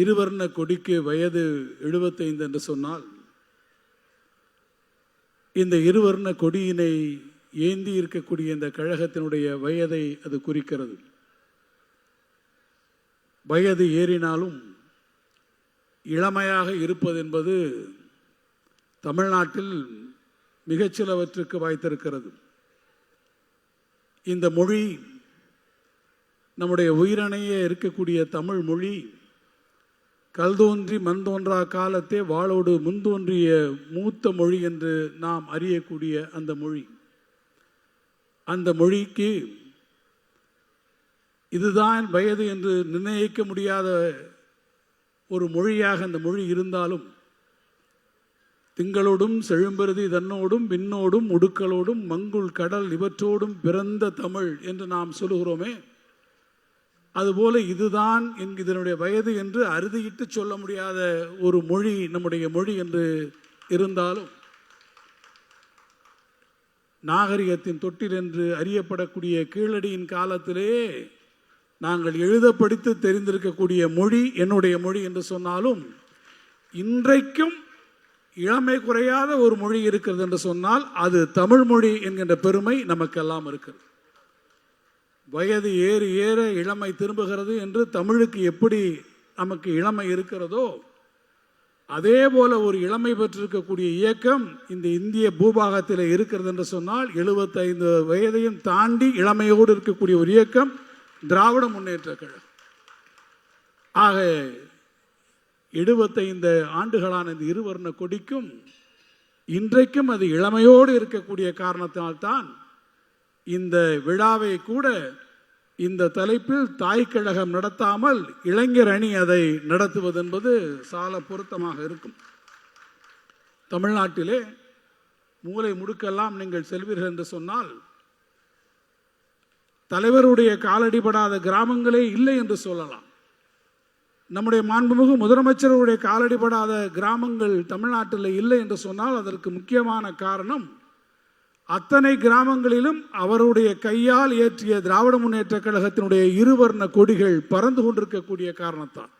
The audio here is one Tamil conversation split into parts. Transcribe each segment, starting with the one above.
இருவர்ண கொடிக்கு வயது எழுபத்தைந்து என்று சொன்னால் இந்த இருவர்ண கொடியினை ஏந்தி இருக்கக்கூடிய இந்த கழகத்தினுடைய வயதை அது குறிக்கிறது. வயது ஏறினாலும் இளமையாக இருப்பது என்பது தமிழ்நாட்டில் மிகச்சிலவற்றுக்கு வாய்த்திருக்கிறது. இந்த மொழி நம்முடைய உயிரணையே இருக்கக்கூடிய தமிழ் மொழி கல்தோன்றி மண் தோன்றா காலத்தே வாளோடு முன்தோன்றிய மூத்த மொழி என்று நாம் அறியக்கூடிய அந்த மொழி. அந்த மொழிக்கு இதுதான் வயது என்று நிர்ணயிக்க முடியாத ஒரு மொழியாக அந்த மொழி இருந்தாலும் திங்களோடும் செழும்பருதி தன்னோடும் விண்ணோடும் உடுக்களோடும் மங்குள் கடல் இவற்றோடும் பிறந்த தமிழ் என்று நாம் சொல்லுகிறோமே அதுபோல இதுதான் இதனுடைய வயது என்று அறுதியிட்டு சொல்ல முடியாத ஒரு மொழி நம்முடைய மொழி என்று இருந்தாலும் நாகரிகத்தின் தொட்டில் என்று அறியப்படக்கூடிய கீழடியின் காலத்திலே நாங்கள் எழுத படித்து தெரிந்திருக்கக்கூடிய மொழி என்னுடைய மொழி என்று சொன்னாலும் இன்றைக்கும் இளமை குறையாத ஒரு மொழி இருக்கிறது என்று சொன்னால் அது தமிழ் மொழி என்கின்ற பெருமை நமக்கெல்லாம் இருக்கிறது. வயது ஏறி ஏற இளமை திரும்புகிறது என்று தமிழுக்கு எப்படி நமக்கு இளமை இருக்கிறதோ அதே போல ஒரு இளமை பெற்றிருக்கக்கூடிய இயக்கம் இந்த இந்திய பூபாகத்தில் இருக்கிறது என்று சொன்னால் எழுபத்தைந்து வயதையும் தாண்டி இளமையோடு இருக்கக்கூடிய ஒரு இயக்கம் திராவிட முன்னேற்ற கழகம். ஆக எழுபத்தைந்து ஆண்டுகளான இந்த இருவர்ண கொடிக்கும் இன்றைக்கும் அது இளமையோடு இருக்கக்கூடிய காரணத்தினால்தான் இந்த விழாவை கூட இந்த தலைப்பில் தாய் கழகம் நடத்தாமல் இளைஞர் அணி அதை நடத்துவது என்பது சால பொருத்தமாக இருக்கும். தமிழ்நாட்டிலே மூலை முடுக்கெல்லாம் நீங்கள் செல்வீர்கள் என்று சொன்னால் தலைவருடைய காலடிபடாத கிராமங்களே இல்லை என்று சொல்லலாம். நம்முடைய மாண்புமிகு முதலமைச்சருடைய காலடிபடாத கிராமங்கள் தமிழ்நாட்டில் இல்லை என்று சொன்னால் அதற்கு முக்கியமான காரணம் அத்தனை கிராமங்களிலும் அவருடைய கையால் ஏற்றிய திராவிட முன்னேற்ற கழகத்தினுடைய இருவர்ண கொடிகள் பறந்து கொண்டிருக்கக்கூடிய காரணத்தால்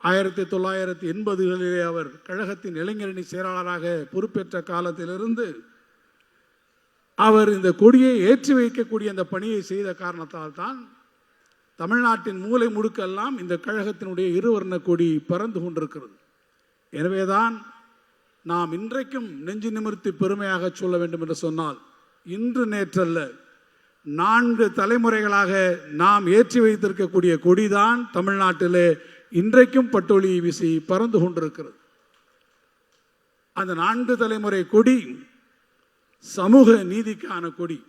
ஆயிரத்தி தொள்ளாயிரத்தி எண்பதுகளிலே அவர் கழகத்தின் இளைஞரணி செயலாளராக பொறுப்பேற்ற காலத்திலிருந்து அவர் இந்த கொடியை ஏற்றி வைக்கக்கூடிய அந்த பணியை செய்த காரணத்தால் தான் தமிழ்நாட்டின் மூலை முடுக்கெல்லாம் இந்த கழகத்தினுடைய இருவர்ண கொடி பறந்து கொண்டிருக்கிறது. எனவேதான் நாம் இன்றைக்கும் நெஞ்சு நிமிர்த்தி பெருமையாக சொல்ல வேண்டும் என்று சொன்னால் இன்று நேற்றல்ல நான்கு தலைமுறைகளாக நாம் ஏற்றி வைத்திருக்கக்கூடிய கொடிதான் தமிழ்நாட்டிலே இன்றைக்கும் பட்டொளி வீசி பறந்து கொண்டிருக்கிறது. அந்த நான்கு தலைமுறை கொடி சமூக நீதிக்கான கொடி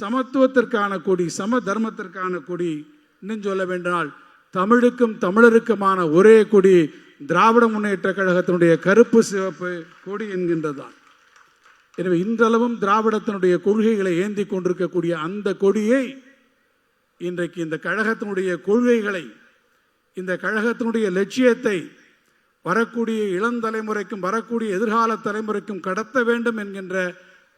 சமத்துவத்திற்கான கொடி சம தர்மத்திற்கான கொடி இன்னும் சொல்ல வேண்டால் தமிழுக்கும் தமிழருக்குமான ஒரே கொடி திராவிட முன்னேற்ற கழகத்தினுடைய கருப்பு சிவப்பு கொடி என்கின்றதுதான். எனவே இன்றளவும் திராவிடத்தினுடைய கொள்கைகளை ஏந்தி கொண்டிருக்கக்கூடிய அந்த கொடியை இன்றைக்கு இந்த கழகத்தினுடைய கொள்கைகளை இந்த கழகத்தினுடைய லட்சியத்தை வரக்கூடிய இளந்தலைமுறைக்கும் வரக்கூடிய எதிர்கால தலைமுறைக்கும் கடத்த வேண்டும் என்கின்ற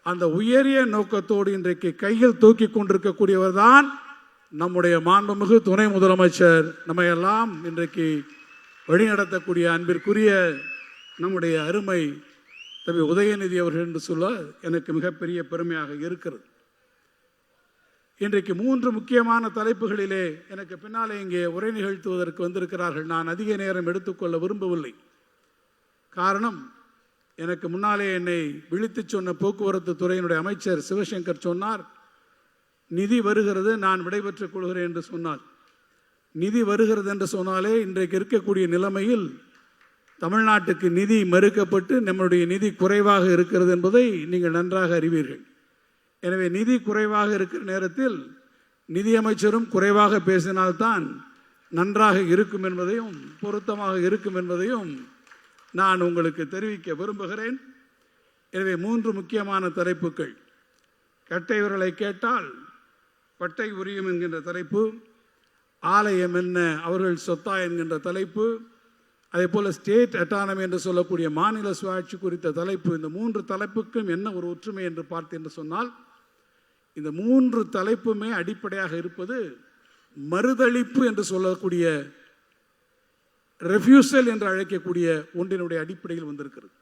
அந்த உயரிய நோக்கத்தோடு இன்றைக்கு கையில் தூக்கி கொண்டிருக்கக்கூடியவர் தான் நம்முடைய மாண்புமிகு துணை முதலமைச்சர். நம்ம எல்லாம் இன்றைக்கு வழிநடத்தக்கூடிய அன்பிற்குரிய நம்முடைய அருமை தம்பி உதயநிதி அவர்கள் என்று சொல்ல எனக்கு மிகப்பெரிய பெருமையாக இருக்கிறது. இன்றைக்கு மூன்று முக்கியமான தலைப்புகளிலே எனக்கு பின்னாலே இங்கே உரை நிகழ்த்துவதற்கு வந்திருக்கிறார்கள். நான் அதிக நேரம் எடுத்துக்கொள்ள விரும்பவில்லை. காரணம் எனக்கு முன்னாலே என்னை விழித்துச் சொன்ன போக்குவரத்து துறையினுடைய அமைச்சர் சிவசங்கர் சொன்னார் நிதி வருகிறது நான் விடைபெற்றுக் கொள்கிறேன் என்று சொன்னார். நிதி வருகிறது என்று சொன்னாலே இன்றைக்கு இருக்கக்கூடிய நிலைமையில் தமிழ்நாட்டுக்கு நிதி மறுக்கப்பட்டு நம்முடைய நிதி குறைவாக இருக்கிறது என்பதை நீங்கள் நன்றாக அறிவீர்கள். எனவே நிதி குறைவாக இருக்கிற நேரத்தில் நிதியமைச்சரும் குறைவாக பேசினால்தான் நன்றாக இருக்கும் என்பதையும் பொருத்தமாக இருக்கும் என்பதையும் நான் உங்களுக்கு தெரிவிக்க விரும்புகிறேன். எனவே மூன்று முக்கியமான தலைப்புகள். கட்டை விரலை கேட்டால் பட்டை உரியும் என்கின்ற தலைப்பு. ஆலயம் என்ன அவர்கள் சொத்தா என்கின்ற தலைப்பு அதே போல் ஸ்டேட் அட்டானமி என்று சொல்லக்கூடிய மாநில சுயாட்சி குறித்த தலைப்பு இந்த மூன்று தலைப்புக்கும் என்ன ஒரு ஒற்றுமை என்று பார்த்து என்று சொன்னால் இந்த மூன்று தலைப்புமே அடிப்படையாக இருப்பது மறுதளிப்பு என்று சொல்லக்கூடிய ரெஃப்யூசல் என்று அழைக்கக்கூடிய ஒன்றினுடைய அடிப்படையில் வந்திருக்கிறது.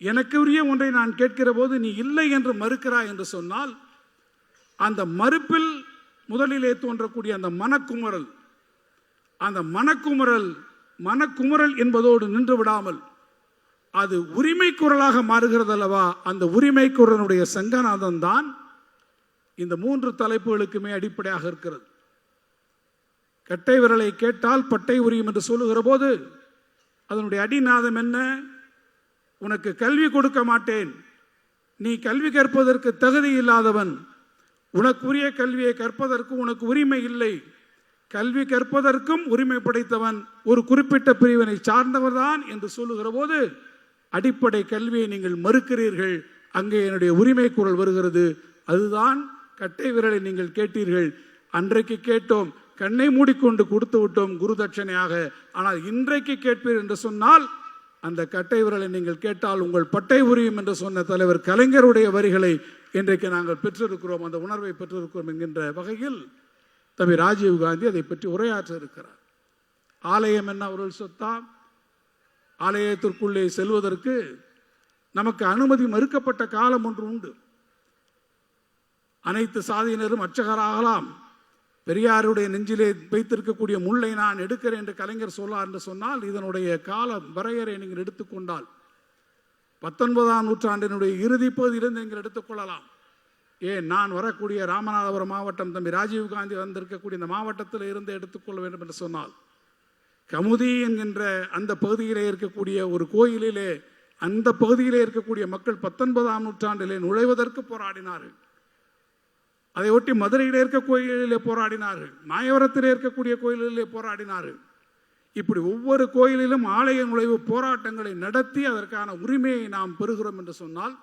எனக்கு உரிய ஒன்றை நான் கேட்கிற போது நீ இல்லை என்று மறுக்கிறாய் என்று சொன்னால் அந்த மறுப்பில் முதலிலே தோன்றக்கூடிய அந்த மனக்குமுறல். அந்த மனக்குமுறல் மனக்குமுறல் என்பதோடு நின்று விடாமல் அது உரிமை குரலாக மாறுகிறது அல்லவா அந்த உரிமை குரலுடைய சங்கநாதம் தான் இந்த மூன்று தலைப்புகளுக்குமே அடிப்படையாக இருக்கிறது. கட்டை விரலை கேட்டால் பட்டை உரியும் என்று சொல்லுகிற போது அதனுடைய அடிநாதம் என்ன? உனக்கு கல்வி கொடுக்க மாட்டேன். நீ கல்வி கற்பதற்கு தகுதி இல்லாதவன். உனக்குரிய கல்வியை கற்பதற்கு உனக்கு உரிமை இல்லை. கல்வி கற்பதற்கும் உரிமை படைத்தவன் ஒரு குறிப்பிட்ட பிரிவினை சார்ந்தவர்தான் என்று சொல்லுகிற போது அடிப்படை கல்வியை நீங்கள் மறுக்கிறீர்கள். அங்கே என்னுடைய உரிமை குரல் வருகிறது. அதுதான் கட்டை விரலை நீங்கள் கேட்டீர்கள். அன்றைக்கு கேட்டோம் கண்ணை மூடிக்கொண்டு கொடுத்து விட்டோம் குரு தட்சணையாக ஆனால் இன்றைக்கு கேட்பீர் என்று சொன்னால் அந்த கட்டை விரலை நீங்கள் கேட்டால் உங்கள் பட்டை உரியும் என்று சொன்ன தலைவர் கலைஞருடைய வரிகளை இன்றைக்கு நாங்கள் பெற்றிருக்கிறோம் அந்த உணர்வை பெற்றிருக்கிறோம் என்கின்ற வகையில் தம்பி ராஜீவ் காந்தி அதை பற்றி உரையாற்ற இருக்கிறார். ஆலயம் என்ன அவர்கள் சொத்தா? ஆலயத்திற்குள்ளே செல்வதற்கு நமக்கு அனுமதி மறுக்கப்பட்ட காலம் ஒன்று உண்டு. அனைத்து சாதியினரும் அர்ச்சகராகலாம். பெரியாருடைய நெஞ்சிலே வைத்திருக்கக்கூடிய முள்ளை நான் எடுக்கிறேன் என்று கலைஞர் சொல்லார் என்று சொன்னால் இதனுடைய கால வரையறை நீங்கள் எடுத்துக்கொண்டால் பத்தொன்பதாம் நூற்றாண்டினுடைய இறுதி பகுதியிலிருந்து நீங்கள் எடுத்துக்கொள்ளலாம் ஏன்? நான் வரக்கூடிய ராமநாதபுரம் மாவட்டம் தம்பி ராஜீவ் காந்தி வந்திருக்கக்கூடிய இந்த மாவட்டத்தில் இருந்து எடுத்துக்கொள்ள வேண்டும் என்று சொன்னால் கமுதி என்கின்ற அந்த பகுதியிலே இருக்கக்கூடிய ஒரு கோயிலிலே அந்த பகுதியிலே இருக்கக்கூடிய மக்கள் பத்தொன்பதாம் நூற்றாண்டிலே நுழைவதற்கு போராடினார்கள். அதை ஒட்டி மதுரையில் இருக்க கோயிலிலே போராடினார்கள். மாயவரத்திலே இருக்கக்கூடிய கோயிலிலே போராடினார்கள். இப்படி ஒவ்வொரு கோயிலிலும் ஆலய நுழைவு போராட்டங்களை நடத்தி அதற்கான உரிமையை நாம் பெறுகிறோம் என்று சொன்னால்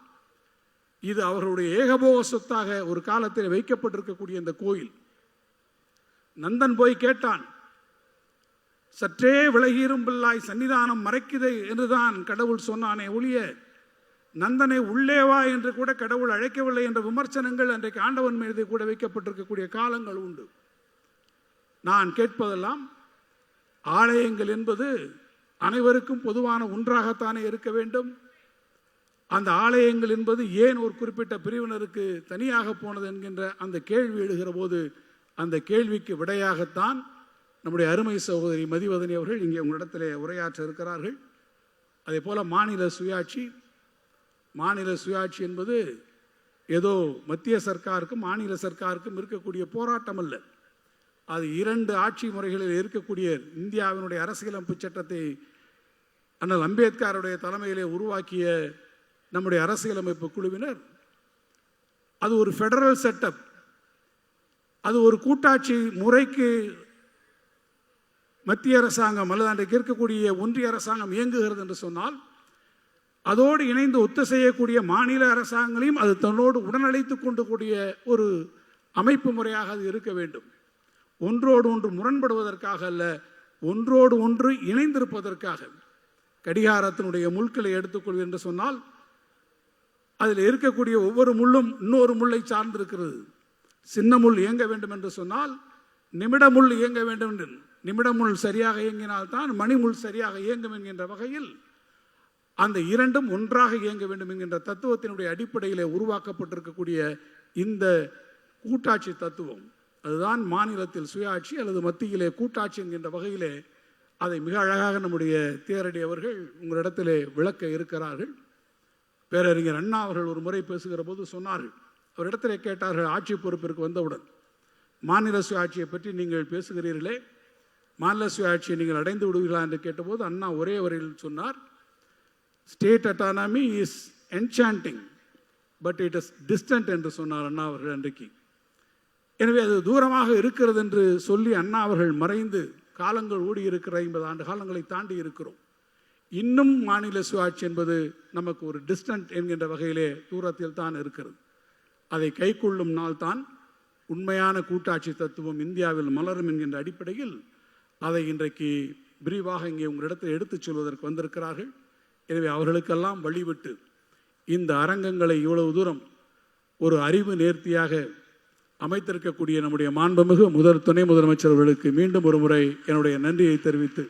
இது அவர்களுடைய ஏகபோக சொத்தாக ஒரு காலத்தில் வைக்கப்பட்டிருக்கக்கூடிய இந்த கோயில். நந்தன் போய் கேட்டான் சற்றே விலகீரும் பிள்ளாய் சன்னிதானம் மறைக்குதே என்றுதான் கடவுள் சொன்னானே ஒழிய நந்தனை உள்ளே வா என்று கூட கடவுள் அழைக்கவில்லை என்ற விமர்சனங்கள் அன்றைக்கு ஆண்டவன் மீது கூட வைக்கப்பட்டிருக்கக்கூடிய காலங்கள் உண்டு. நான் கேட்பதெல்லாம் ஆலயங்கள் என்பது அனைவருக்கும் பொதுவான ஒன்றாகத்தானே இருக்க வேண்டும். அந்த ஆலயங்கள் என்பது ஏன் ஒரு குறிப்பிட்ட பிரிவினருக்கு தனியாக போனது என்கின்ற அந்த கேள்வி எழுகிற போது அந்த கேள்விக்கு விடையாகத்தான் நம்முடைய அருமை சகோதரி மதிவதனி அவர்கள் இங்கே உங்களிடத்திலே உரையாற்ற இருக்கிறார்கள். அதே போல் மாநில சுயாட்சி மாநில சுயாட்சி என்பது ஏதோ மத்திய சர்க்காருக்கும் மாநில சர்க்காருக்கும் இருக்கக்கூடிய போராட்டம் அல்ல அது இரண்டு ஆட்சி முறைகளில் இருக்கக்கூடிய இந்தியாவினுடைய அரசியலமைப்பு சட்டத்தை அண்ணல் அம்பேத்கருடைய தலைமையிலே உருவாக்கிய நம்முடைய அரசியலமைப்பு குழுவினர். அது ஒரு ஃபெடரல் செட்டப் அது ஒரு கூட்டாட்சி முறைக்கு மத்திய அரசாங்கம் அல்லது அன்றைக்கு இருக்கக்கூடிய ஒன்றிய அரசாங்கம் இயங்குகிறது என்று சொன்னால் அதோடு இணைந்து ஒத்து செய்யக்கூடிய மாநில அரசாங்கங்களையும் அது தன்னோடு உடனழைத்து கொண்டு கூடிய ஒரு அமைப்பு முறையாக அது இருக்க வேண்டும். ஒன்றோடு ஒன்று முரண்படுவதற்காக அல்ல ஒன்றோடு ஒன்று இணைந்திருப்பதற்காக. கடிகாரத்தினுடைய முள்களை எடுத்துக்கொள்வது என்று சொன்னால் அதில் இருக்கக்கூடிய ஒவ்வொரு முள்ளும் இன்னொரு முள்ளை சார்ந்திருக்கிறது. சின்ன முள் இயங்க வேண்டும் என்று சொன்னால் நிமிட முள் இயங்க வேண்டும் என்று. நிமிட முள் சரியாக இயங்கினால்தான் மணிமுள் சரியாக இயங்கும் என்கின்ற வகையில் அந்த இரண்டும் ஒன்றாக இயங்க வேண்டும் என்கின்ற தத்துவத்தினுடைய அடிப்படையிலே உருவாக்கப்பட்டிருக்கக்கூடிய இந்த கூட்டாட்சி தத்துவம். அதுதான் மாநிலத்தில் சுயாட்சி அல்லது மத்தியிலே கூட்டாட்சி என்கின்ற வகையிலே அதை மிக அழகாக நம்முடைய தேரடி அவர்கள் உங்களிடத்திலே விளக்க இருக்கிறார்கள். பேரறிஞர் அண்ணா அவர்கள் ஒரு முறை பேசுகிற போது சொன்னார்கள். அவரிடத்திலே கேட்டார்கள் ஆட்சி பொறுப்பிற்கு வந்தவுடன் மாநில சுயாட்சியை பற்றி நீங்கள் பேசுகிறீர்களே மாநில சுயாட்சியை நீங்கள் அடைந்து விடுவீர்களா என்று கேட்டபோது அண்ணா ஒரே வரையில் சொன்னார் state autonomy is enchanting but it is distant என்று சொன்னார் அண்ணா அவர்கள் அன்றைக்கு. எனவே அது தூரமாக இருக்கிறது என்று சொல்லி அண்ணா அவர்கள் மறைந்து காலங்கள் ஓடி இருக்கிற ஐம்பது ஆண்டு காலங்களை தாண்டி இருக்கிறோம். இன்னும் மாநில சுயாட்சி என்பது நமக்கு ஒரு டிஸ்டன்ட் என்கின்ற வகையிலே தூரத்தில் தான் இருக்கிறது. அதை கைக்கொள்ளும் நாள் தான் உண்மையான கூட்டாட்சி தத்துவம் இந்தியாவில் மலரும் என்கின்ற அடிப்படையில் அதை இன்றைக்கு விரிவாக இங்கே உங்களிடத்தில் எடுத்துச் சொல்வதற்கு வந்திருக்கிறார்கள். எனவே அவர்களுக்கெல்லாம் வழிவிட்டு இந்த அரங்கங்களை இவ்வளவு தூரம் ஒரு அறிவு நேர்த்தியாக அமைத்திருக்கக்கூடிய நம்முடைய மாண்புமிகு முதல் துணை முதலமைச்சர் அவர்களுக்கு மீண்டும் ஒரு முறை என்னுடைய நன்றியை தெரிவித்து